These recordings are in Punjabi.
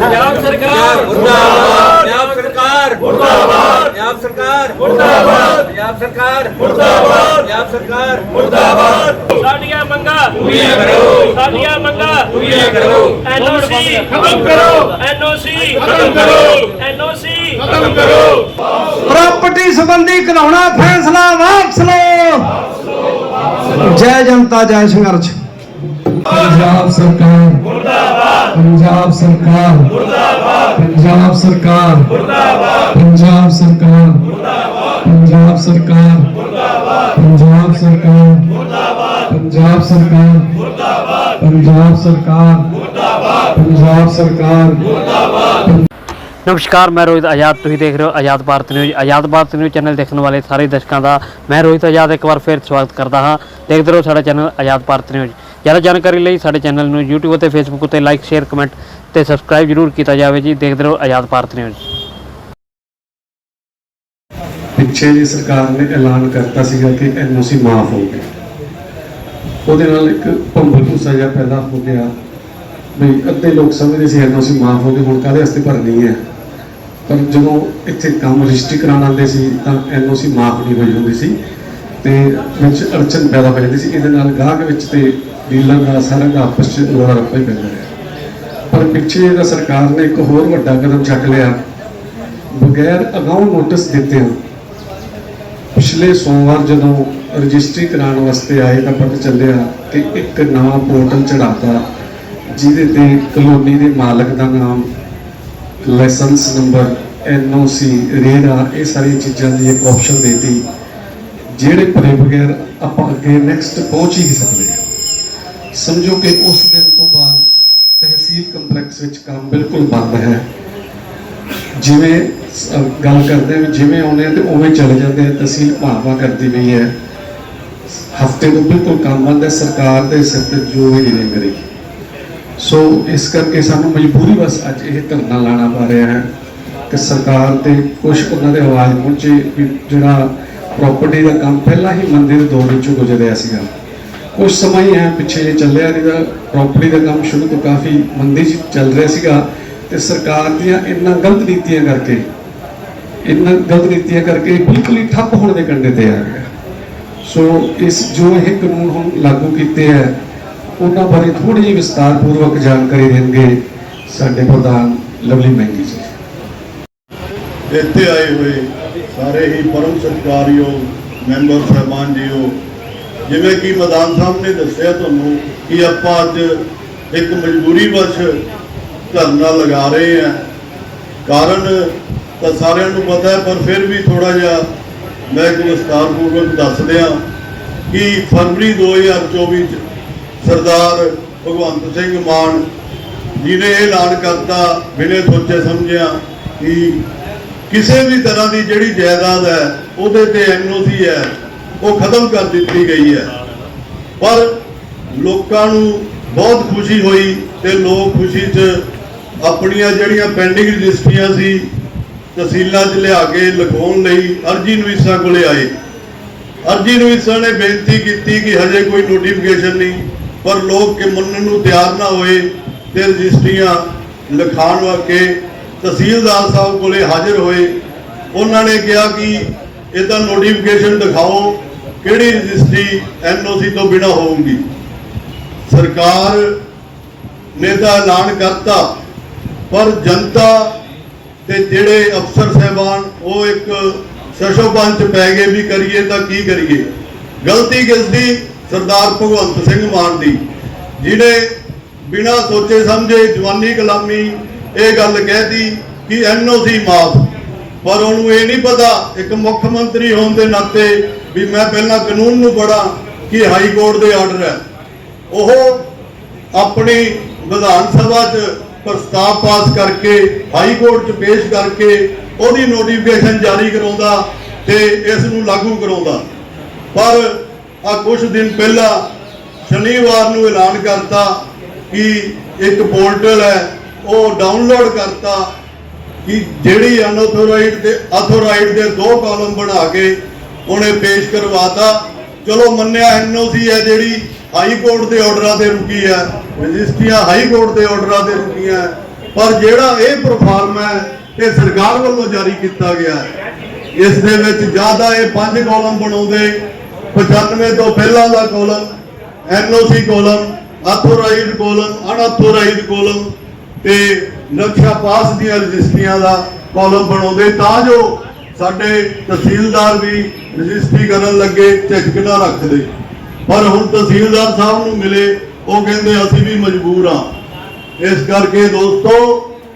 ਪੰਜਾਬ ਸਰਕਾਰ ਮੁਰਦਾਬਾਦ। ਪੰਜਾਬ ਸਰਕਾਰ ਮੁਰਦਾਬਾਦ। ਪੰਜਾਬ ਸਰਕਾਰ ਮੁਰਦਾਬਾਦ। ਪੰਜਾਬ ਸਰਕਾਰ ਮੁਰਦਾਬਾਦ। ਪੰਜਾਬ ਸਰਕਾਰ ਮੁਰਦਾਬਾਦ। ਸਾਡੀਆਂ ਮੰਗਾਂ ਪੂਰੀਆਂ ਕਰੋ। ਸਾਡੀਆਂ ਮੰਗਾਂ ਪੂਰੀਆਂ ਕਰੋ। ਐਨਓਸੀ ਖਤਮ ਕਰੋ। ਐਨਓਸੀ ਖਤਮ ਕਰੋ। ਐਨਓਸੀ ਖਤਮ ਕਰੋ। ਪ੍ਰਾਪਰਟੀ ਸੰਬੰਧੀ ਕਰਾਉਣਾ ਫੈਸਲਾ ਵਾਪਸ ਲਓ। ਜੈ ਜਨਤਾ ਜੈ ਸੰਘਰਸ਼। ਪੰਜਾਬ ਸਰਕਾਰ। ਮੁਰਦਾਬਾਦ ਪੰਜਾਬ ਸਰਕਾਰ। ਮੁਰਦਾਬਾਦ ਪੰਜਾਬ ਸਰਕਾਰ। ਮੁਰਦਾਬਾਦ ਪੰਜਾਬ ਸਰਕਾਰ। ਮੁਰਦਾਬਾਦ ਪੰਜਾਬ ਸਰਕਾਰ। ਮੁਰਦਾਬਾਦ ਪੰਜਾਬ ਸਰਕਾਰ। ਮੁਰਦਾਬਾਦ ਪੰਜਾਬ ਸਰਕਾਰ। ਮੁਰਦਾਬਾਦ ਪੰਜਾਬ ਸਰਕਾਰ। ਮੁਰਦਾਬਾਦ ਪੰਜਾਬ ਸਰਕਾਰ। ਨਮਸਕਾਰ, ਮੈਂ ਰੋਹਿਤ ਆਜ਼ਾਦ। ਤੁਸੀਂ ਦੇਖ ਰਹੇ ਹੋ Azad Bharat news. Azad Bharat news channel ਦੇਖਣ ਵਾਲੇ ਸਾਰੇ ਦਰਸ਼ਕਾਂ ਦਾ ਮੈਂ ਰੋਹਿਤ ਆਜ਼ਾਦ ਇੱਕ ਵਾਰ ਫਿਰ ਸਵਾਗਤ ਕਰਦਾ ਹਾਂ। ਦੇਖਦੇ ਰਹੋ ਸਾਡਾ ਚੈਨਲ ਆਜ਼ਾਦ ਭਾਰਤ ਨਿਊਜ਼। ਜ਼ਿਆਦਾ ਜਾਣਕਾਰੀ ਲਈ ਸਾਡੇ ਚੈਨਲ ਨੂੰ YouTube ਅਤੇ Facebook ਉੱਤੇ ਲਾਈਕ ਸ਼ੇਅਰ ਕਮੈਂਟ ਤੇ ਸਬਸਕ੍ਰਾਈਬ ਜਰੂਰ ਕੀਤਾ ਜਾਵੇ ਜੀ। ਦੇਖਦੇ ਰਹੋ ਆਜ਼ਾਦ ਭਾਰਤ ਨਿਊਜ਼। ਪਿੱਛੇ ਜੀ ਸਰਕਾਰ ਨੇ ਐਲਾਨ ਕਰਤਾ ਸੀਗਾ ਕਿ ਐਨਓਸੀ ਮਾਫ ਹੋ ਗਈ ਉਹਦੇ ਨਾਲ ਇੱਕ ਭੰਬਲ ਭੂਸਾ ਜਿਹਾ ਪੈਦਾ ਹੋ ਗਿਆ ਵੀ ਅੱਧੇ ਲੋਕ ਸਮਝਦੇ ਸੀ ਐਨਓਸੀ ਮਾਫ ਹੋ ਗਈ, ਹੁਣ ਕਾਹਦੇ ਵਾਸਤੇ ਭਰਨੀ ਹੈ? ਪਰ ਜਦੋਂ ਇੱਥੇ ਕੰਮ ਰਜਿਸਟਰੀ ਕਰਾਉਣ ਆਉਂਦੇ ਸੀ ਤਾਂ ਐਨਓਸੀ ਮਾਫ ਨਹੀਂ ਹੋਈ ਹੁੰਦੀ ਸੀ ਤੇ ਵਿੱਚ ਅੜਚਨ ਪੈਦਾ ਹੋ ਜਾਂਦੀ ਸੀ। ਇਹਦੇ ਨਾਲ ਗਾਹਕ ਵਿੱਚ ਤੇ ਡੀਲਰ ਦਾ ਸਾਰਿਆਂ ਦਾ ਆਪਸ ਚ ਰੌਲਾ ਰੱਪਾ ਹੀ ਪੈਂਦਾ ਰਿਹਾ। ਪਰ ਪਿੱਛੇ ਜਿਹੜਾ ਸਰਕਾਰ ਨੇ ਇੱਕ ਹੋਰ ਵੱਡਾ ਕਦਮ ਚੱਕ ਲਿਆ। ਬਗੈਰ ਅਗਾਊਂ ਨੋਟਿਸ ਦਿੱਤੇ ਹੋ ਪਿਛਲੇ ਸੋਮਵਾਰ ਜਦੋਂ ਰਜਿਸਟਰੀ ਕਰਾਉਣ ਵਾਸਤੇ ਆਏ ਤਾਂ ਪਤਾ ਚੱਲਿਆ ਕਿ ਇੱਕ ਨਵਾਂ ਪੋਰਟਲ ਚੜਾਤਾ ਜਿਹਦੇ ਤੇ ਕਲੋਨੀ ਦੇ ਮਾਲਕ ਦਾ ਨਾਮ, ਲਾਇਸੈਂਸ ਨੰਬਰ ਐਨਓਸੀ ਰੇਰਾ ਇਹ ਸਾਰੀਆਂ ਚੀਜ਼ਾਂ ਦੀ ਇੱਕ ਆਪਸ਼ਨ ਦੇਤੀ, ਜਿਹੜੇ ਭਰੇ ਬਗੈਰ ਆਪਾਂ ਅੱਗੇ ਨੈਕਸਟ ਪਹੁੰਚ ਹੀ ਨਹੀਂ ਸਕਦੇ। ਸਮਝੋ ਕਿ ਉਸ ਦਿਨ ਤੋਂ ਬਾਅਦ ਤਹਿਸੀਲ ਕੰਪਲੈਕਸ ਵਿੱਚ ਕੰਮ ਬਿਲਕੁਲ ਬੰਦ ਹੈ। ਜਿਵੇਂ ਗੱਲ ਕਰਦੇ ਵੀ ਜਿਵੇਂ ਆਉਂਦੇ ਆ ਤੇ ਉਵੇਂ ਚਲੇ ਜਾਂਦੇ ਆ, ਤਹਿਸੀਲ ਭਾਵਾ ਕਰਦੀ ਪਈ ਹੈ। ਹਫ਼ਤੇ ਤੋਂ ਬਿਲਕੁਲ ਕੰਮ ਬੰਦ ਹੈ, ਸਰਕਾਰ ਦੇ ਸਿਰ ਤੇ ਜੋ ਵੀ ਨਹੀਂ ਕਰੀ। ਸੋ ਇਸ ਕਰਕੇ ਸਾਨੂੰ ਮਜਬੂਰੀ ਬਸ ਅੱਜ ਇਹ ਧਰਨਾ ਲਾਣਾ ਪਾ ਰਿਹਾ ਹੈ ਕਿ ਸਰਕਾਰ ਤੇ ਕੁਝ ਉਹਨਾਂ ਦੇ ਆਵਾਜ਼ ਪਹੁੰਚੇ ਵੀ ਜਿਹੜਾ ਪ੍ਰਾਪਰਟੀ ਦਾ ਕੰਮ ਪਹਿਲਾਂ ਹੀ ਮੰਦੇ ਦੇ ਦੌਰ ਵਿੱਚੋਂ ਗੁਜ਼ਰਿਆ ਸੀਗਾ। ਕੁਝ ਸਮਾਂ ਹੀ ਹੈ, ਪਿੱਛੇ ਜੇ ਚੱਲਿਆ ਨਹੀਂ ਤਾਂ ਪ੍ਰਾਪਰਟੀ ਦਾ ਕੰਮ ਸ਼ੁਰੂ ਤੋਂ ਕਾਫੀ ਮੰਦੀ 'ਚ ਚੱਲ ਰਿਹਾ ਸੀਗਾ ਤੇ ਸਰਕਾਰ ਦੀਆਂ ਇੰਨਾ ਗਲਤ ਨੀਤੀਆਂ ਕਰਕੇ, ਇੰਨਾ ਗਲਤ ਨੀਤੀਆਂ ਕਰਕੇ ਬਿਲਕੁਲ ਹੀ ਠੱਪ ਹੋਣ ਦੇ ਕੰਢੇ ਤੇ ਆ ਗਿਆ। ਸੋ ਇਸ ਜੋ ਇਹ ਕਾਨੂੰਨ ਹੁਣ ਲਾਗੂ ਕੀਤੇ ਹੈ, ਉਹਨਾਂ ਬਾਰੇ ਥੋੜੀ ਜਿਹੀ ਵਿਸਤਾਰਪੂਰਵਕ ਜਾਣਕਾਰੀ ਦੇਣਗੇ ਸਾਡੇ ਪ੍ਰਧਾਨ ਲਵਲੀ ਮਹਿੰਗੀ ਜੀ। ਇੱਥੇ ਆਏ ਹੋਏ ਸਾਰੇ ਹੀ ਪਰਮ ਸਤਿਕਾਰਯੋਗ ਮੈਂਬਰ ਸਹਿਬਾਨ ਜੀਓ ਜਿਵੇਂ ਕਿ ਮੈਦਾਨ ਸਾਹਿਬ ਨੇ ਦੱਸਿਆ ਤੁਹਾਨੂੰ ਕਿ ਆਪਾਂ ਅੱਜ ਇੱਕ ਮਜਬੂਰੀ ਵਸ਼ ਧਰਨਾ ਲਗਾ ਰਹੇ ਹਾਂ। ਕਾਰਨ ਤਾਂ ਸਾਰਿਆਂ ਨੂੰ ਪਤਾ ਹੈ, ਪਰ ਫਿਰ ਵੀ ਥੋੜਾ ਜਿਹਾ ਮੈਂ ਇੱਕ ਵਿਸਤਾਰਪੂਰਵਕ ਦੱਸ ਦਿਆਂ ਕਿ ਫਰਵਰੀ 2024 ਚ ਸਰਦਾਰ ਭਗਵੰਤ ਸਿੰਘ ਮਾਨ ਜੀ ਨੇ ਇਹ ਐਲਾਨ ਕਰਤਾ, ਬਿਨੇ ਸੋਚੇ ਸਮਝਿਆ, ਕਿ ਕਿਸੇ ਵੀ ਤਰ੍ਹਾਂ ਦੀ ਜਿਹੜੀ ਜਾਇਦਾਦ ਹੈ, ਉਹਦੇ ਤੇ ਐਨਓਸੀ ਹੈ। ਉਹ ਖਤਮ ਕਰ ਦਿੱਤੀ ਗਈ ਹੈ। ਪਰ ਲੋਕਾਂ ਨੂੰ ਬਹੁਤ ਖੁਸ਼ੀ ਹੋਈ ਤੇ ਲੋਕ ਖੁਸ਼ੀ 'ਚ ਆਪਣੀਆਂ ਜਿਹੜੀਆਂ ਪੈਂਡਿੰਗ ਰਜਿਸਟਰੀਆਂ ਸੀ, ਤਹਿਸੀਲਾਂ 'ਚ ਲਿਆ ਕੇ ਲਿਖਾਉਣ ਲਈ ਅਰਜੀ ਨਵੀਸਾਂ ਕੋਲੇ ਆਏ। ਅਰਜੀ ਨਵੀਸਾਂ ਨੇ ਬੇਨਤੀ ਕੀਤੀ ਕਿ ਹਜੇ ਕੋਈ ਨੋਟੀਫਿਕੇਸ਼ਨ ਨਹੀਂ, ਪਰ ਲੋਕ ਕਿ ਮੰਨਣ ਨੂੰ ਤਿਆਰ ਨਾ ਹੋਏ ਤੇ ਰਜਿਸਟਰੀਆਂ ਲਿਖਾਉਣ ਵਾਕੇ ਤਹਿਸੀਲਦਾਰ ਸਾਹਿਬ ਕੋਲੇ ਹਾਜ਼ਰ ਹੋਏ। ਉਹਨਾਂ ਨੇ ਕਿਹਾ ਕਿ ਇਹਦਾ ਨੋਟੀਫਿਕੇਸ਼ਨ ਦਿਖਾਓ ਕਿਹੜੀ ਰਜਿਸਟਰੀ ਐਨਓਸੀ ਤੋਂ ਬਿਨਾ ਹੋਊਗੀ? ਸਰਕਾਰ ਨੇ ਤਾਂ ਐਲਾਨ ਕਰਤਾ, ਪਰ ਜਨਤਾ ਤੇ ਜਿਹੜੇ ਅਫਸਰ ਸਹਿਬਾਨ, ਉਹ ਇੱਕ ਸ਼ਸ਼ੋਪੰਚ ਪੈ ਗਏ ਵੀ ਕਰੀਏ ਤਾਂ ਕੀ ਕਰੀਏ? ਗਲਤੀ ਕਿਸ ਦੀ? ਸਰਦਾਰ ਭਗਵੰਤ ਸਿੰਘ ਮਾਨ ਦੀ, ਜਿਹਨੇ ਬਿਨਾਂ ਸੋਚੇ ਸਮਝੇ ਜਵਾਨੀ ਗੁਲਾਮੀ ਇਹ ਗੱਲ ਕਹਿਤੀ ਕਿ ਐਨਓਸੀ ਮਾਫ, ਪਰ ਉਹਨੂੰ ਇਹ ਨਹੀਂ ਪਤਾ, ਇੱਕ ਮੁੱਖ ਮੰਤਰੀ ਹੋਣ ਦੇ ਨਾਤੇ ਵੀ ਮੈਂ ਪਹਿਲਾਂ ਕਾਨੂੰਨ ਨੂੰ ਪੜਾਂ ਕਿ ਹਾਈ ਕੋਰਟ ਦੇ ਆਰਡਰ ਹੈ। ਉਹ ਆਪਣੀ ਵਿਧਾਨ ਸਭਾ 'ਚ ਪ੍ਰਸਤਾਵ ਪਾਸ ਕਰਕੇ, ਹਾਈ ਕੋਰਟ 'ਚ ਪੇਸ਼ ਕਰਕੇ ਉਹਦੀ ਨੋਟੀਫਿਕੇਸ਼ਨ ਜਾਰੀ ਕਰਾਉਂਦਾ ਤੇ ਇਸ ਨੂੰ ਲਾਗੂ ਕਰਾਉਂਦਾ। ਪਰ ਆ ਕੁਝ ਦਿਨ ਪਹਿਲਾਂ ਸ਼ਨੀਵਾਰ ਨੂੰ ਐਲਾਨ ਕਰਤਾ ਕਿ ਇੱਕ ਪੋਰਟਲ ਹੈ, ਉਹ ਡਾਊਨਲੋਡ ਕਰਤਾ ਕਿ ਜਿਹੜੀ ਅਨਆਥੋਰਾਈਜ਼ਡ ਤੇ ਆਥੋਰਾਈਜ਼ਡ ਦੇ ਦੋ ਕਾਲਮ ਬਣਾ ਕੇ ਉਹਨੇ ਪੇਸ਼ ਕਰਵਾਤਾ। ਚਲੋ, ਮੰਨਿਆ ਐਨਓਸੀ ਹੈ ਜਿਹੜੀ, ਹਾਈ ਕੋਰਟ ਦੇ ਆਰਡਰਾਂ ਤੇ ਰੁਕੀ ਹੈ। ਰਜਿਸਟਰੀਆਂ ਹਾਈ ਕੋਰਟ ਦੇ ਆਰਡਰਾਂ ਤੇ ਰੁਕੀਆਂ ਪਰ ਜਿਹੜਾ ਇਹ ਪ੍ਰੋਫਾਰਮ ਹੈ, ਇਹ ਸਰਕਾਰ ਵੱਲੋਂ ਜਾਰੀ ਕੀਤਾ ਗਿਆ ਹੈ। ਇਸ ਦੇ ਵਿੱਚ ਜ਼ਿਆਦਾ ਇਹ ਪੰਜ ਕਾਲਮ ਬਣਾਉਂਦੇ। 95 ਤੋਂ ਪਹਿਲਾਂ ਦਾ column NOC column authorised column unauthorised column ਤੇ ਨਕਸ਼ਾ ਪਾਸ ਦੀਆਂ ਰਜਿਸਟਰੀਆਂ ਦਾ ਕਾਲਮ ਬਣਾਉਂਦੇ। ਤਾਂ ਜੋ ਸਾਡੇ ਤਹਿਸੀਲਦਾਰ ਵੀ ਰਜਿਸਟਰੀ ਕਰਨ ਲੱਗੇ, ਝਿਜਕ ਰੱਖਦੇ ਪਰ ਹੁਣ ਤਹਿਸੀਲਦਾਰ ਸਾਹਿਬ ਨੂੰ ਮਿਲੇ, ਉਹ ਕਹਿੰਦੇ ਅਸੀਂ ਵੀ ਮਜਬੂਰ ਹਾਂ। ਇਸ ਕਰਕੇ ਦੋਸਤੋ,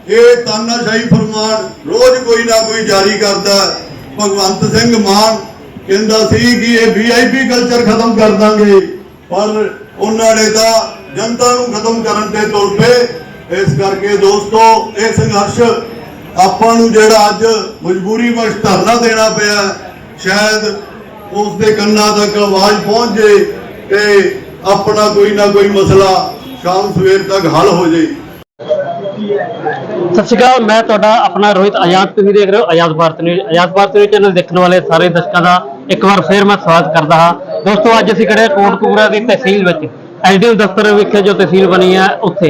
ਇਹ ਤਾਨਾਸ਼ਾਹੀ ਫਰਮਾਨ ਰੋਜ਼ ਕੋਈ ਨਾ ਕੋਈ ਜਾਰੀ ਕਰਦਾ। ਭਗਵੰਤ ਸਿੰਘ ਮਾਨ ਕਹਿੰਦਾ ਸੀ ਕਿ ਇਹ ਵੀਆਈਪੀ ਕਲਚਰ ਖਤਮ ਕਰ ਦਾਂਗੇ। ਪਰ ਉਹਨਾਂ ਨੇ ਤਾਂ ਜਨਤਾ ਨੂੰ ਖਤਮ ਕਰਨ ਤੇ ਤੁਰ ਪਏ। ਇਸ ਕਰਕੇ ਦੋਸਤੋ, ਇਹ ਸੰਘਰਸ਼ ਆਪਾਂ ਨੂੰ ਜਿਹੜਾ ਅੱਜ ਮਜਬੂਰੀ ਵਸ਼ ਧਰਨਾ ਦੇਣਾ ਪਿਆ, ਸ਼ਾਇਦ ਉਸ ਦੇ ਕੰਨਾਂ ਤੱਕ ਆਵਾਜ਼ ਪਹੁੰਚ ਜੇ ਤੇ ਆਪਣਾ ਕੋਈ ਨਾ ਕੋਈ ਮਸਲਾ ਸ਼ਾਮ ਸਵੇਰ ਤੱਕ ਹੱਲ ਹੋ ਜੇ। ਸਤਿ ਸ਼੍ਰੀ ਅਕਾਲ, ਮੈਂ ਤੁਹਾਡਾ ਆਪਣਾ ਰੋਹਿਤ ਆਜ਼ਾਦ ਤੁਸੀਂ ਦੇਖ ਰਹੇ ਹੋ Azad Bharat news. Azad Bharat news channel ਦੇਖਣ ਵਾਲੇ ਸਾਰੇ ਦਰਸ਼ਕਾਂ ਦਾ ਇੱਕ ਵਾਰ ਫੇਰ ਮੈਂ ਸਵਾਗਤ ਕਰਦਾ ਹਾਂ। ਦੋਸਤੋ, ਅੱਜ ਅਸੀਂ ਖੜੇ ਹਾਂ ਕੋਟਕਪੂਰਾ ਦੀ ਤਹਿਸੀਲ ਵਿੱਚ। ਐਸਡੀਐਮ ਦਫ਼ਤਰ ਵਿਖੇ ਜੋ ਤਹਿਸੀਲ ਬਣੀ ਹੈ ਉੱਥੇ,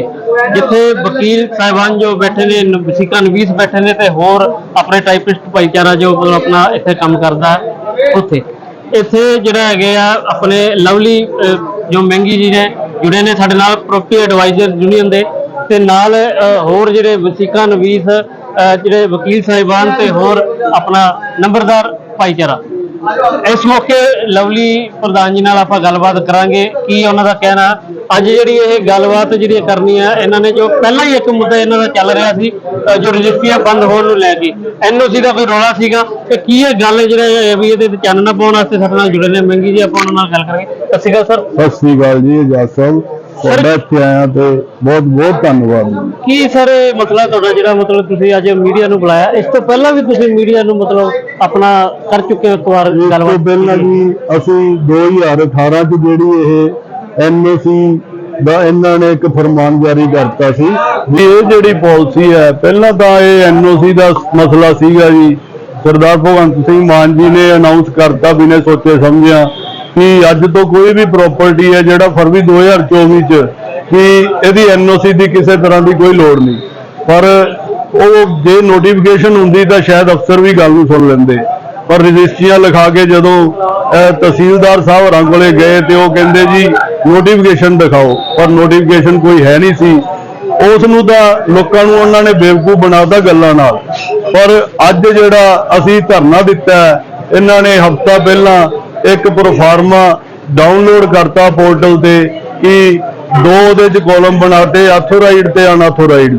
ਜਿੱਥੇ ਵਕੀਲ ਸਾਹਿਬਾਨ ਜੋ ਬੈਠੇ ਨੇ ਵਸੀਕਾ ਨਵੀਸ ਬੈਠੇ ਨੇ ਤੇ ਹੋਰ ਆਪਣੇ ਟਾਈਪਿਸਟ ਭਾਈਚਾਰਾ ਜੋ ਮਤਲਬ ਆਪਣਾ ਇੱਥੇ ਕੰਮ ਕਰਦਾ ਉੱਥੇ। ਇੱਥੇ ਜਿਹੜਾ ਹੈਗੇ ਆ, ਆਪਣੇ ਲਵਲੀ ਜੋ ਮਹਿੰਗੀ ਜੀ ਨੇ, ਜੁੜੇ ਨੇ ਸਾਡੇ ਨਾਲ ਪ੍ਰੋਪਰਟੀ ਐਡਵਾਈਜ਼ਰ ਯੂਨੀਅਨ ਦੇ ਤੇ ਨਾਲ ਹੋਰ ਜਿਹੜੇ ਵਸੀਕਾ ਨਵੀਸ ਜਿਹੜੇ ਵਕੀਲ ਸਾਹਿਬਾਨ ਤੇ ਹੋਰ ਆਪਣਾ ਨੰਬਰਦਾਰ ਭਾਈਚਾਰਾ। ਇਸ ਮੌਕੇ ਲਵਲੀ ਪ੍ਰਧਾਨ ਜੀ ਨਾਲ ਆਪਾਂ ਗੱਲਬਾਤ ਕਰਾਂਗੇ, ਕੀ ਉਹਨਾਂ ਦਾ ਕਹਿਣਾ? ਅੱਜ ਜਿਹੜੀ ਇਹ ਗੱਲਬਾਤ ਜਿਹੜੀ ਕਰਨੀ ਹੈ ਇਹਨਾਂ ਨੇ ਜੋ ਪਹਿਲਾਂ ਹੀ ਇੱਕ ਮੁੱਦਾ ਇਹਨਾਂ ਦਾ ਚੱਲ ਰਿਹਾ ਸੀ ਜੋ ਰਜਿਸਟਰੀਆਂ ਬੰਦ ਹੋਣ ਨੂੰ ਲੈ ਕੇ। ਐਨਓਸੀ ਦਾ ਕੋਈ ਰੌਲਾ ਸੀਗਾ? ਕਿ ਕੀ ਇਹ ਗੱਲ ਜਿਹੜਾ ਵੀ ਇਹਦੇ ਤੇ ਚਾਨਣਾ ਪਾਉਣ ਵਾਸਤੇ ਸਾਡੇ ਨਾਲ ਜੁੜੇ ਨੇ? ਮਹਿੰਗੀ ਜੀ, ਆਪਾਂ ਉਹਨਾਂ ਨਾਲ ਗੱਲ ਕਰਾਂਗੇ। ਸਤਿ ਸ਼੍ਰੀ ਅਕਾਲ, ਸਰ। ਸਤਿ ਸ੍ਰੀ ਅਕਾਲ ਜੀ ਆਜ਼ਾਦ ਸਾਹਿਬ। ਤੁਹਾਡਾ ਇੱਥੇ ਆਇਆ ਤੇ ਬਹੁਤ ਬਹੁਤ ਧੰਨਵਾਦ। ਕੀ ਸਰ ਇਹ ਮਸਲਾ ਤੁਹਾਡਾ ਜਿਹੜਾ ਮਤਲਬ ਤੁਸੀਂ ਅੱਜ ਮੀਡੀਆ ਨੂੰ ਬੁਲਾਇਆ ਇਸ ਤੋਂ ਪਹਿਲਾਂ ਵੀ ਤੁਸੀਂ ਮੀਡੀਆ ਨੂੰ ਮਤਲਬ ਆਪਣਾ ਕਰ ਚੁੱਕੇ ਹੋ ਇੱਕ ਵਾਰ ਇਸ ਤੋਂ ਗੱਲਬਾਤ? ਪਹਿਲਾਂ ਜੀ ਅਸੀਂ 2018 ਚ ਜਿਹੜੀ ਇਹ ਐਨਓਸੀ ਦਾ ਇਹਨਾਂ ਨੇ ਇੱਕ ਫਰਮਾਨ ਜਾਰੀ ਕਰਤਾ ਸੀ। ਵੀ ਇਹ ਜਿਹੜੀ ਪਾਲਿਸੀ ਹੈ ਪਹਿਲਾਂ ਤਾਂ ਇਹ ਐਨਓਸੀ ਦਾ ਮਸਲਾ ਸੀਗਾ ਜੀ। ਸਰਦਾਰ ਭਗਵੰਤ ਸਿੰਘ ਮਾਨ ਜੀ ਨੇ ਅਨਾਉਂਸ ਕਰਤਾ ਬਿਨੇ ਸੋਚੇ ਸਮਝਿਆ। ਕਿ ਅੱਜ ਤੋਂ ਕੋਈ ਵੀ ਪ੍ਰਾਪਰਟੀ ਹੈ ਜਿਹੜਾ ਫਰਵਰੀ 2024 ਚ, ਕਿ ਇਹਦੀ ਐਨਓਸੀ ਦੀ ਕਿਸੇ ਤਰ੍ਹਾਂ ਦੀ ਕੋਈ ਲੋੜ ਨਹੀਂ। ਪਰ ਉਹ ਜੇ ਨੋਟੀਫਿਕੇਸ਼ਨ ਹੁੰਦੀ ਤਾਂ ਸ਼ਾਇਦ ਅਫਸਰ ਵੀ ਗੱਲ ਨੂੰ ਸੁਣ ਲੈਂਦੇ। ਪਰ ਰਜਿਸਟਰੀਆਂ ਲਿਖਾ ਕੇ ਜਦੋਂ ਤਹਿਸੀਲਦਾਰ ਸਾਹਿਬ ਹੋਰਾਂ ਕੋਲੇ ਗਏ ਤੇ ਉਹ ਕਹਿੰਦੇ ਜੀ ਨੋਟੀਫਿਕੇਸ਼ਨ ਦਿਖਾਓ। ਪਰ ਨੋਟੀਫਿਕੇਸ਼ਨ ਕੋਈ ਹੈ ਨਹੀਂ ਸੀ। ਉਸ ਨੂੰ ਤਾਂ ਲੋਕਾਂ ਨੂੰ ਉਹਨਾਂ ਨੇ ਬੇਵਕੂਫ ਬਣਾਤਾ ਗੱਲਾਂ ਨਾਲ। ਪਰ ਅੱਜ ਜਿਹੜਾ ਅਸੀਂ ਧਰਨਾ ਦਿੱਤਾ ਇਹਨਾਂ ਨੇ ਹਫਤਾ ਪਹਿਲਾਂ ਇੱਕ ਪ੍ਰੋਫਾਰਮਾ ਡਾਊਨਲੋਡ ਕਰਤਾ ਪੋਰਟਲ ਤੇ ਕਿ ਦੋ ਉਹਦੇ ਚ ਕਾਲਮ ਬਣਾਤੇ ਆਥੋਰਾਈਡ ਤੇ ਅਨਆਥੋਰਾਈਡ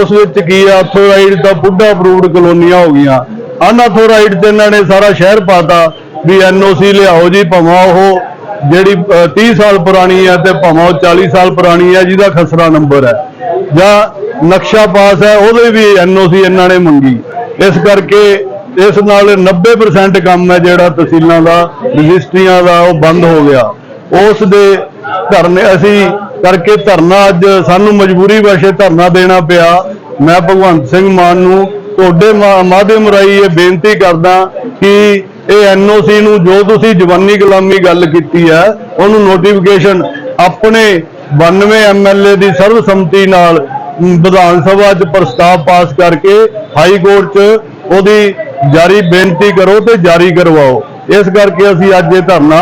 ਉਸ ਵਿੱਚ ਕੀ ਆ ਆਥੋਰਾਈਡ ਤਾਂ ਬੁੱਢਾ ਅਪਰੂਵਡ ਕਲੋਨੀਆਂ ਹੋ ਗਈਆਂ। ਅਨਆਥੋਰਾਈਡ ਤੇ ਇਹਨਾਂ ਨੇ ਸਾਰਾ ਸ਼ਹਿਰ ਪਾਤਾ ਵੀ ਐਨਓਸੀ ਲਿਆਓ ਜੀ ਭਾਵੇਂ ਉਹ ਜਿਹੜੀ ਅਹ, 30 ਸਾਲ ਪੁਰਾਣੀ ਹੈ ਤੇ ਭਾਵੇਂ ਉਹ 40 ਸਾਲ ਪੁਰਾਣੀ ਹੈ ਜਿਹਦਾ ਖਸਰਾ ਨੰਬਰ ਹੈ। ਜਾਂ ਨਕਸ਼ਾ ਪਾਸ ਹੈ ਉਹਦੇ ਵੀ ਐਨਓਸੀ ਇਹਨਾਂ ਨੇ ਮੰਗੀ। ਇਸ ਕਰਕੇ ਇਸ ਨਾਲ 90% ਕੰਮ ਹੈ ਜਿਹੜਾ ਤਹਿਸੀਲਾਂ ਦਾ, ਰਜਿਸਟਰੀਆਂ ਦਾ, ਉਹ ਬੰਦ ਹੋ ਗਿਆ। ਉਸ ਦੇ ਧਰਨੇ, ਅਸੀਂ ਕਰਕੇ ਧਰਨਾ ਅੱਜ ਸਾਨੂੰ ਮਜਬੂਰੀ ਵਸ਼ੇ ਧਰਨਾ ਦੇਣਾ ਪਿਆ। ਮੈਂ ਭਗਵੰਤ ਸਿੰਘ ਮਾਨ ਨੂੰ ਤੁਹਾਡੇ ਮਾਧਿਅਮ ਰਾਹੀਂ ਇਹ ਬੇਨਤੀ ਕਰਦਾ ਕਿ ਇਹ ਐਨਓਸੀ ਨੂੰ ਜੋ ਤੁਸੀਂ ਜਵਾਨੀ ਗੁਲਾਮੀ ਗੱਲ ਕੀਤੀ ਹੈ, ਉਹਨੂੰ ਨੋਟੀਫਿਕੇਸ਼ਨ ਆਪਣੇ 92 ਐਮਐਲਏ ਦੀ ਸਰਵਸੰਮਤੀ ਨਾਲ ਵਿਧਾਨ ਸਭਾ 'ਚ ਪ੍ਰਸਤਾਵ ਪਾਸ ਕਰਕੇ ਹਾਈ ਕੋਰਟ 'ਚ ਉਹਦੀ ਜਾਰੀ ਬੇਨਤੀ ਕਰੋ ਤੇ ਜਾਰੀ ਕਰਵਾਓ। ਇਸ ਕਰਕੇ ਅਸੀਂ ਅੱਜ ਇਹ ਧਰਨਾ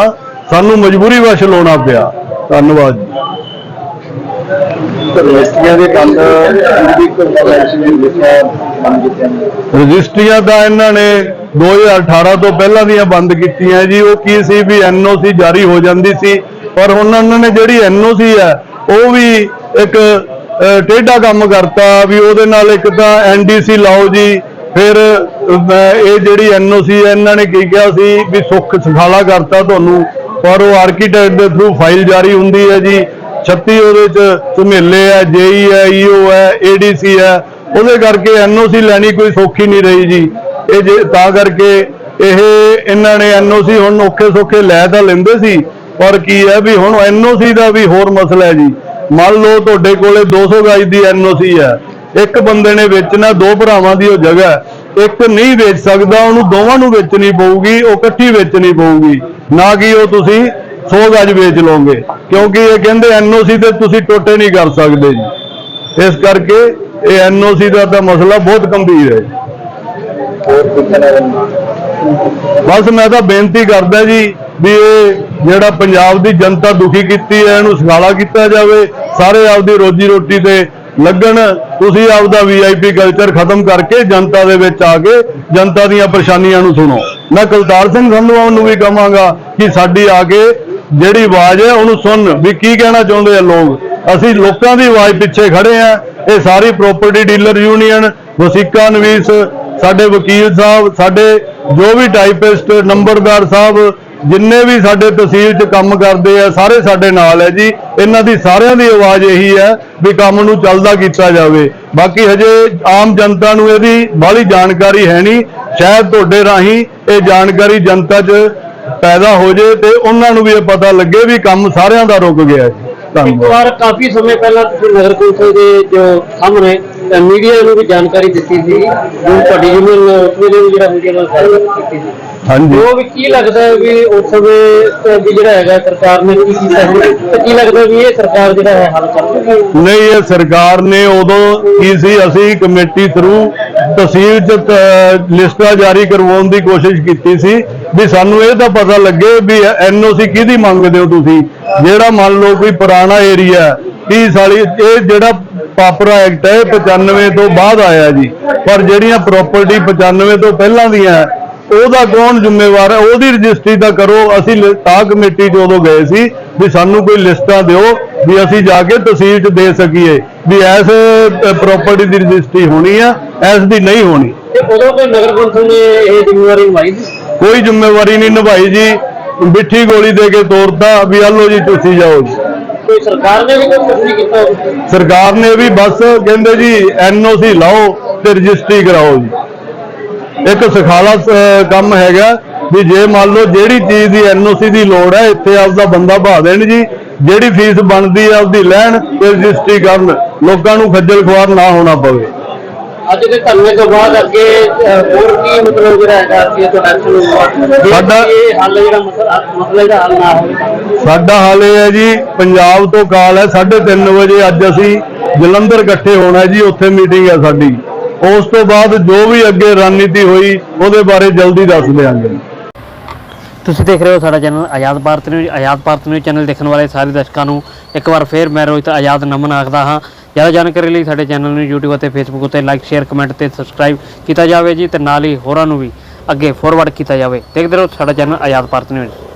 ਸਾਨੂੰ ਮਜਬੂਰੀ ਵਸ਼ ਲਾਉਣਾ ਪਿਆ। ਧੰਨਵਾਦ ਜੀ। ਰਜਿਸਟਰੀਆਂ ਦੇ ਬੰਦ ਇਹਨਾਂ ਨੇ 2018 ਤੋਂ ਪਹਿਲਾਂ ਦੀਆਂ ਬੰਦ ਕੀਤੀਆਂ ਜੀ। ਉਹ ਕੀ ਸੀ ਵੀ ਐਨਓਸੀ ਜਾਰੀ ਹੋ ਜਾਂਦੀ ਸੀ। ਪਰ ਹੁਣ ਉਹਨਾਂ ਨੇ ਜਿਹੜੀ ਐਨਓਸੀ ਹੈ ਉਹ ਵੀ ਇੱਕ ਟੇਢਾ ਕੰਮ ਕਰਤਾ ਵੀ ਉਹਦੇ ਨਾਲ ਇੱਕ ਤਾਂ ਐਨਡੀਸੀ ਲਾਓ ਜੀ। ਫਿਰ ਇਹ ਜਿਹੜੀ ਐਨਓਸੀ ਹੈ ਇਹਨਾਂ ਨੇ ਕੀ ਕਿਹਾ ਸੀ ਵੀ ਸੁੱਖ ਸੁਖਾਲਾ ਕਰਤਾ ਤੁਹਾਨੂੰ, ਪਰ ਉਹ ਆਰਕੀਟੈਕਟ ਦੇ ਥਰੂ ਫਾਈਲ ਜਾਰੀ ਹੁੰਦੀ ਹੈ ਜੀ। 36 ਉਹਦੇ ਚ ਝੁਮੇਲੇ ਹੈ, ਜੇਈ ਹੈ ਈਓ ਹੈ ਏਡੀਸੀ ਹੈ। ਉਹਦੇ ਕਰਕੇ ਐਨਓਸੀ ਲੈਣੀ ਕੋਈ ਸੌਖੀ ਨਹੀਂ ਰਹੀ ਜੀ। ਇਹ ਜੇ, ਤਾਂ ਕਰਕੇ ਇਹ ਇਹਨਾਂ ਨੇ ਐਨਓਸੀ ਹੁਣ ਔਖੇ ਸੌਖੇ ਲੈ ਤਾਂ ਲੈਂਦੇ ਸੀ, ਪਰ ਕੀ ਹੈ ਵੀ ਹੁਣ ਐਨਓਸੀ ਦਾ ਵੀ ਹੋਰ ਮਸਲਾ ਹੈ ਜੀ। ਮੰਨ ਲਓ ਤੁਹਾਡੇ ਕੋਲੇ 200 ਗਜ ਦੀ ਐਨਓਸੀ ਹੈ। ਇੱਕ ਬੰਦੇ ਨੇ ਵੇਚਣਾ, ਦੋ ਭਰਾਵਾਂ ਦੀ ਉਹ ਜਗ੍ਹਾ ਇੱਕ ਨਹੀਂ ਵੇਚ ਸਕਦਾ, ਉਹਨੂੰ ਦੋਵਾਂ ਨੂੰ ਵੇਚਣੀ ਪਊਗੀ, ਉਹ ਇਕੱਠੀ ਵੇਚਣੀ ਪਊਗੀ। ਨਾ ਕਿ ਉਹ ਤੁਸੀਂ 100 ਗਜ ਵੇਚ ਲਓਗੇ। ਕਿਉਂਕਿ ਇਹ ਕਹਿੰਦੇ ਐਨਓਸੀ ਤੇ ਤੁਸੀਂ ਟੋਟੇ ਨਹੀਂ ਕਰ ਸਕਦੇ ਜੀ। ਇਸ ਕਰਕੇ ਇਹ ਐਨਓਸੀ ਦਾ ਤਾਂ ਮਸਲਾ ਬਹੁਤ ਗੰਭੀਰ ਹੈ। ਹੋਰ ਬਸ ਮੈਂ ਤਾਂ ਬੇਨਤੀ ਕਰਦਾ ਜੀ ਵੀ ਇਹ ਜਿਹੜਾ ਪੰਜਾਬ ਦੀ ਜਨਤਾ ਦੁਖੀ ਕੀਤੀ ਹੈ, ਇਹਨੂੰ ਸਗਾਲਾ ਕੀਤਾ ਜਾਵੇ। ਸਾਰੇ ਆਪਦੀ ਰੋਜੀ ਰੋਟੀ ਤੇ ਲੱਗਣ, ਤੁਸੀਂ ਆਪਦਾ ਵੀਆਈਪੀ ਕਲਚਰ ਖਤਮ ਕਰਕੇ ਜਨਤਾ ਦੇ ਵਿੱਚ ਆ ਕੇ ਜਨਤਾ ਦੀਆਂ ਪਰੇਸ਼ਾਨੀਆਂ ਨੂੰ ਸੁਣੋ। ਮੈਂ ਕੁਲਤਾਰ ਸਿੰਘ ਸੰਧਵਾ ਨੂੰ ਵੀ ਕਹਾਂਗਾ ਕਿ ਸਾਡੀ ਆ ਕੇ ਜਿਹੜੀ ਆਵਾਜ਼ ਹੈ, ਉਹਨੂੰ ਸੁਣ ਵੀ ਕੀ ਕਹਿਣਾ ਚਾਹੁੰਦੇ ਆ ਲੋਕ। ਅਸੀਂ ਲੋਕਾਂ ਦੀ ਆਵਾਜ਼ ਪਿੱਛੇ ਖੜੇ ਆ। ਇਹ ਸਾਰੀ ਪ੍ਰਾਪਰਟੀ ਡੀਲਰ ਯੂਨੀਅਨ ਵਸੀਕਾ ਨਵੀਸ, ਸਾਡੇ ਵਕੀਲ ਸਾਹਿਬ, ਸਾਡੇ ਜੋ ਵੀ ਟਾਈਪਿਸਟ ਨੰਬਰਦਾਰ ਸਾਹਿਬ ਜਿੰਨੇ ਵੀ ਸਾਡੇ ਤਹਿਸੀਲ 'ਚ ਕੰਮ ਕਰਦੇ ਆ, ਸਾਰੇ ਸਾਡੇ ਨਾਲ ਹੈ ਜੀ। ਇਹਨਾਂ ਦੀ ਸਾਰਿਆਂ ਦੀ ਆਵਾਜ਼ ਇਹੀ ਹੈ ਵੀ ਕੰਮ ਨੂੰ ਚੱਲਦਾ ਕੀਤਾ ਜਾਵੇ। ਬਾਕੀ ਹਜੇ ਆਮ ਜਨਤਾ ਨੂੰ ਇਹਦੀ ਬਾਹਲੀ ਜਾਣਕਾਰੀ ਹੈ ਨਹੀਂ। ਸ਼ਾਇਦ ਤੁਹਾਡੇ ਰਾਹੀਂ ਇਹ ਜਾਣਕਾਰੀ ਜਨਤਾ 'ਚ ਪੈਦਾ ਹੋ ਜੇ ਤੇ ਉਹਨਾਂ ਨੂੰ ਵੀ ਇਹ ਪਤਾ ਲੱਗੇ ਵੀ ਕੰਮ ਸਾਰਿਆਂ ਦਾ ਰੁਕ ਗਿਆ ਹੈ। ਇੱਕ ਵਾਰ ਕਾਫੀ ਸਮੇਂ ਪਹਿਲਾਂ ਤੁਸੀਂ ਨਗਰ ਕੌਂਸਲ ਦੇ ਜੋ ਸਾਹਮਣੇ ਮੀਡੀਆ ਨੂੰ ਵੀ ਜਾਣਕਾਰੀ ਦਿੱਤੀ ਸੀ, ਜੋ ਤੁਹਾਡੀ ਯੂਨੀਅਨ ਉਸਨੇ ਵੀ ਜਿਹੜਾ ਮੀਡੀਆ ਨਾਲ ਕੀਤੀ ਸੀ। ਹਾਂਜੀ। ਉਹ ਵੀ ਕੀ ਲੱਗਦਾ ਹੈ ਵੀ ਉਸ ਵੀ ਜਿਹੜਾ ਹੈਗਾ ਸਰਕਾਰ ਨੇ ਕੀ ਕੀਤਾ ਹੈ ਤੇ ਕੀ ਲੱਗਦਾ ਵੀ ਇਹ ਸਰਕਾਰ ਜਿਹੜਾ ਹੈ ਹੱਲ ਕਰ ਸਕੇਗੀ ਨਹੀਂ ਇਹ ਸਰਕਾਰ ਨੇ ਉਦੋਂ ਕੀ ਸੀ ਅਸੀਂ ਕਮੇਟੀ ਥਰੂ ਤਹਿਸੀਲ ਚ ਤ- ਲਿਸਟਾਂ ਜਾਰੀ ਕਰਵਾਉਣ ਦੀ ਕੋਸ਼ਿਸ਼ ਕੀਤੀ ਸੀ ਵੀ ਸਾਨੂੰ ਇਹ ਤਾਂ ਪਤਾ ਲੱਗੇ ਵੀ ਐਨਓਸੀ ਕਿਹਦੀ ਮੰਗਦੇ ਹੋ ਤੁਸੀਂ? ਜਿਹੜਾ ਮੰਨ ਲਓ ਕੋਈ ਪੁਰਾਣਾ ਏਰੀਆ 30 ਸਾਲੀ ਇਹ ਜਿਹੜਾ ਪਾਪਰਾ ਐਕਟ ਹੈ ਇਹ 95 ਤੋਂ ਬਾਅਦ ਆਇਆ ਜੀ। ਪਰ ਜਿਹੜੀਆਂ ਪ੍ਰਾਪਰਟੀ 95 ਤੋਂ ਪਹਿਲਾਂ ਦੀਆਂ ਉਹਦਾ ਕੌਣ ਜ਼ਿੰਮੇਵਾਰ ਹੈ? ਉਹਦੀ ਰਜਿਸਟਰੀ ਤਾਂ ਕਰੋ। ਅਸੀਂ ਤਾਂ ਕਮੇਟੀ 'ਚ ਉਦੋਂ ਗਏ ਸੀ ਵੀ ਸਾਨੂੰ ਕੋਈ ਲਿਸਟਾਂ ਦਿਓ ਵੀ ਅਸੀਂ ਜਾ ਕੇ ਤਹਿਸੀਲ 'ਚ ਦੇ ਸਕੀਏ ਵੀ ਐਸ ਪ੍ਰਾਪਰਟੀ ਦੀ ਰਜਿਸਟਰੀ ਹੋਣੀ ਆ ਐਸ ਦੀ ਨਹੀਂ ਹੋਣੀ। ਉਦੋਂ ਕੋਈ ਨਗਰ ਕੌਂਸਲ ਨੇ ਇਹ ਜ਼ਿੰਮੇਵਾਰੀ ਨਿਭਾਈ ਸੀ? ਕੋਈ ਜ਼ਿੰਮੇਵਾਰੀ ਨਹੀਂ ਨਿਭਾਈ ਜੀ। ਮਿੱਠੀ ਗੋਲੀ ਦੇ ਕੇ ਤੋਰਤਾ ਵੀ ਆ ਲਓ ਜੀ ਤੁਸੀਂ ਜਾਓ ਜੀ। ਕੋਈ ਸਰਕਾਰ ਨੇ ਵੀ ਕੋਈ ਕੁਝ ਨਹੀਂ ਕੀਤਾ? ਸਰਕਾਰ ਨੇ ਵੀ ਬਸ ਕਹਿੰਦੇ ਜੀ ਐਨਓਸੀ ਲਾਓ ਤੇ ਰਜਿਸਟਰੀ ਕਰਾਓ ਜੀ। ਇੱਕ ਸਖਾਲਾ ਕੰਮ ਹੈਗਾ ਵੀ ਜੇ ਮੰਨ ਲਓ ਜਿਹੜੀ ਚੀਜ਼ ਦੀ ਐਨਓਸੀ ਦੀ ਲੋੜ ਹੈ ਇੱਥੇ ਆਪਦਾ ਬੰਦਾ ਭਾ ਦੇਣ ਜੀ। ਜਿਹੜੀ ਫੀਸ ਬਣਦੀ ਹੈ ਆਪਦੀ ਲੈਣ ਤੇ ਰਜਿਸਟਰੀ ਕਰਨ ਲੋਕਾਂ ਨੂੰ ਖੱਜਲ ਖੁਆਰ ਨਾ ਹੋਣਾ ਪਵੇ। ਅੱਜ ਦੇ ਧਰਨੇ ਤੋਂ ਬਾਅਦ ਅੱਗੇ ਅਹ, ਹੋਰ ਕੀ ਮਤਲਬ ਜਿਹੜਾ ਹੈਗਾ ਅੱਗੇ ਤੋਂ ਐਕਸ਼ਨ ਹੋਊਗਾ ਸਾਡਾ- ਇਹ ਹੱਲ ਜਿਹੜਾ ਮਸਲਾ ਮਸਲੇ ਦਾ ਹੱਲ ਨਾ ਹੋਵੇ ਸਾਡਾ ਹਾਲ ਇਹ ਹੈ ਜੀ ਪੰਜਾਬ ਤੋਂ ਕਾਲ ਹੈ 3:30 ਵਜੇ ਅੱਜ ਅਸੀਂ ਜਲੰਧਰ ਇਕੱਠੇ ਹੋਣਾ ਜੀ ਉੱਥੇ ਮੀਟਿੰਗ ਹੈ ਸਾਡੀ। ਉਸ ਤੋਂ ਬਾਅਦ ਜੋ ਵੀ ਅੱਗੇ ਰਣਨੀਤੀ ਹੋਈ, ਉਹਦੇ ਬਾਰੇ ਜਲਦੀ ਦੱਸ ਦਿਆਂਗੇ। ਤੁਸੀਂ ਦੇਖ ਰਹੇ ਹੋ ਸਾਡਾ channel Azad Bharat news. Azad Bharat news channel ਦੇਖਣ ਵਾਲੇ ਸਾਰੇ ਦਰਸ਼ਕਾਂ ਨੂੰ ਇੱਕ ਵਾਰ ਫੇਰ ਮੈਂ ਰੋਹਿਤ ਆਜ਼ਾਦ ਨਮਨ ਆਖਦਾ ਹਾਂ। ਜ਼ਿਆਦਾ ਜਾਣਕਾਰੀ ਲਈ ਸਾਡੇ ਚੈਨਲ ਨੂੰ YouTube ਅਤੇ Facebook ਉੱਤੇ ਲਾਈਕ ਸ਼ੇਅਰ ਕਮੈਂਟ ਤੇ ਸਬਸਕ੍ਰਾਈਬ ਕੀਤਾ ਜਾਵੇ ਜੀ ਤੇ ਨਾਲ ਹੀ ਹੋਰਾਂ ਨੂੰ ਵੀ ਅੱਗੇ ਫੋਰਵਰਡ ਕੀਤਾ ਜਾਵੇ। ਦੇਖਦੇ ਰਹੋ ਸਾਡਾ ਚੈਨਲ ਆਜ਼ਾਦ ਭਾਰਤ ਨਿਊਜ਼।